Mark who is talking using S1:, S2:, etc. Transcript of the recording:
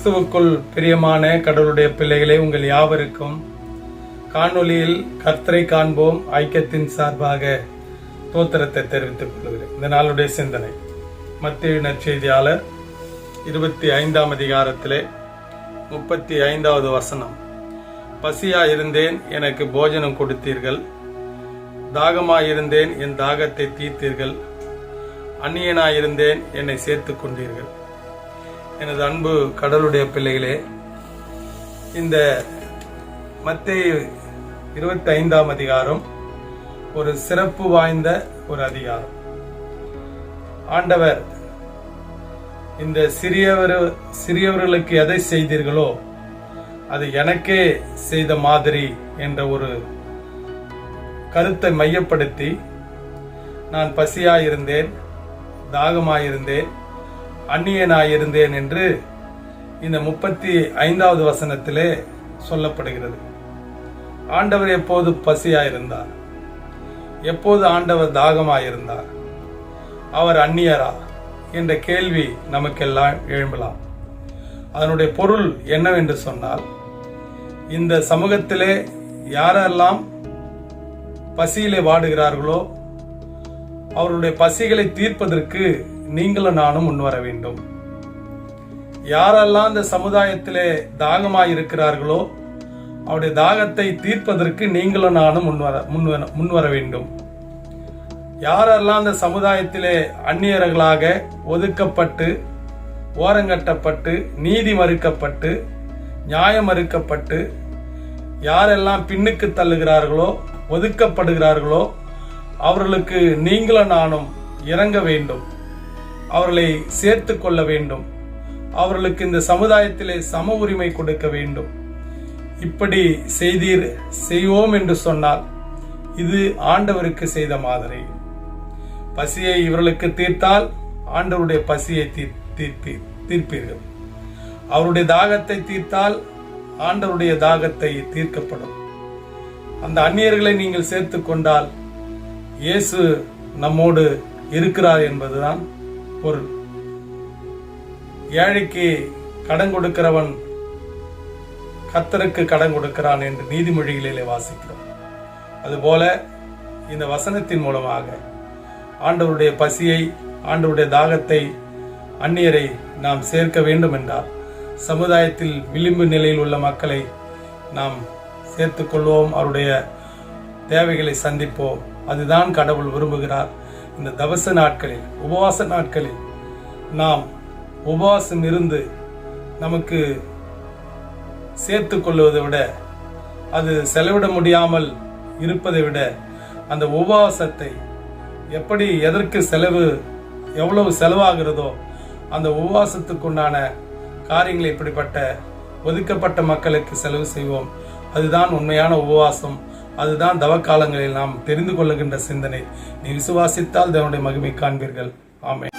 S1: கிறிஸ்துவுக்குள் பிரியமான கடவுளுடைய பிள்ளைகளே உங்கள் யாவருக்கும் காணொளியில் கர்த்தரை காண்போம் ஐக்கியத்தின் சார்பாக தோத்திரத்தை தெரிவித்துக் கொள்கிறேன். இந்த நாளுடைய சிந்தனை. மத்திய நற்செய்தியாளர் இருபத்தி ஐந்தாம் அதிகாரத்திலே முப்பத்தி ஐந்தாவது வசனம். பசியா இருந்தேன் எனக்கு போஜனம் கொடுத்தீர்கள். தாகமாயிருந்தேன் என் தாகத்தை தீர்த்தீர்கள். அந்நியனாயிருந்தேன் என்னை சேர்த்துக் கொண்டீர்கள். எனது அன்பு கடலுடைய பிள்ளைகளே இந்த மத்திய இருபத்தி ஐந்தாம் அதிகாரம் ஒரு சிறப்பு வாய்ந்த ஒரு அதிகாரம். ஆண்டவர் இந்த சிறியவர் சிறியவர்களுக்கு எதை செய்தீர்களோ அது எனக்கே செய்த மாதிரி என்ற ஒரு கருத்தை மையப்படுத்தி நான் பசியாயிருந்தேன் தாகமாயிருந்தேன் அந்நியனாயிருந்தேன் என்று இந்த முப்பத்தி ஐந்தாவது வசனத்திலே சொல்லப்படுகிறது. ஆண்டவர் எப்போது பசியாயிருந்தார்? எப்போது ஆண்டவர் தாகமாயிருந்தார்? அவர் அந்நியரா? என்ற கேள்வி நமக்கெல்லாம் எழும்பலாம். அதனுடைய பொருள் என்னவென்று சொன்னால் இந்த சமூகத்திலே யாரெல்லாம் பசியிலே வாடுகிறார்களோ அவருடைய பசிகளை தீர்ப்பதற்கு நீங்களும் நானும் முன்வர வேண்டும். யாரெல்லாம் இந்த சமுதாயத்திலே தாகமாய் இருக்கிறார்களோ அவருடைய தாகத்தை தீர்ப்பதற்கு நீங்களும் நானும் முன்வர முன்வர முன்வர வேண்டும். யாரெல்லாம் இந்த சமுதாயத்திலே அந்நியர்களாக ஒதுக்கப்பட்டு ஓரங்கட்டப்பட்டு நீதி மறுக்கப்பட்டு நியாயம் மறுக்கப்பட்டு யாரெல்லாம் பின்னுக்கு தள்ளுகிறார்களோ ஒதுக்கப்படுகிறார்களோ அவர்களுக்கு நீங்களும் நானும் இறங்க வேண்டும். அவர்களை சேர்த்து கொள்ள வேண்டும். அவர்களுக்கு இந்த சமுதாயத்திலே சம உரிமை கொடுக்க வேண்டும். இப்படி செய்தீர் செய்வோம் என்று சொன்னால் இது ஆண்டவருக்கு செய்த மாதிரி. பசியை இவர்களுக்கு தீர்த்தால் ஆண்டவருடைய பசியை தீர் தீர்ப்பீர்கள். அவருடைய தாகத்தை தீர்த்தால் ஆண்டவருடைய தாகத்தை தீர்க்கப்படும். அந்த அந்நியர்களை நீங்கள் சேர்த்து கொண்டால் இயேசு நம்மோடு இருக்கிறார் என்பதுதான் பொருள். ஏழைக்கு கடன் கொடுக்கிறவன் கத்தருக்கு கடன் கொடுக்கிறான் என்று நீதிமொழிகளிலே வாசிக்கிறோம். அதுபோல இந்த வசனத்தின் மூலமாக ஆண்டவருடைய பசியை ஆண்டவருடைய தாகத்தை அந்நியரை நாம் சேர்க்க வேண்டும் என்றால் சமுதாயத்தில் விளிம்பு நிலையில் உள்ள மக்களை நாம் சேர்த்துக்கொள்வோம் அவருடைய தேவைகளை சந்திப்போம். அதுதான் கடவுள் விரும்புகிறார். இந்த தவச நாட்களில் உபவாச நாட்களில் நாம் உபவாசம் இருந்து நமக்கு சேர்த்து கொள்வதை விட அது செலவிட முடியாமல் இருப்பதை விட அந்த உபவாசத்தை எப்படி எதற்கு செலவு எவ்வளவு செலவாகிறதோ அந்த உபவாசத்துக்குண்டான காரியங்களை இப்படிப்பட்ட ஒதுக்கப்பட்ட மக்களுக்கு செலவு செய்வோம். அதுதான் உண்மையான உபவாசம். அதுதான் தவக்காலங்களில் நாம் தெரிந்து கொள்ளுகின்ற சிந்தனை. நீ விசுவாசித்தால் தேவனுடைய மகிமை காண்பீர்கள். ஆமே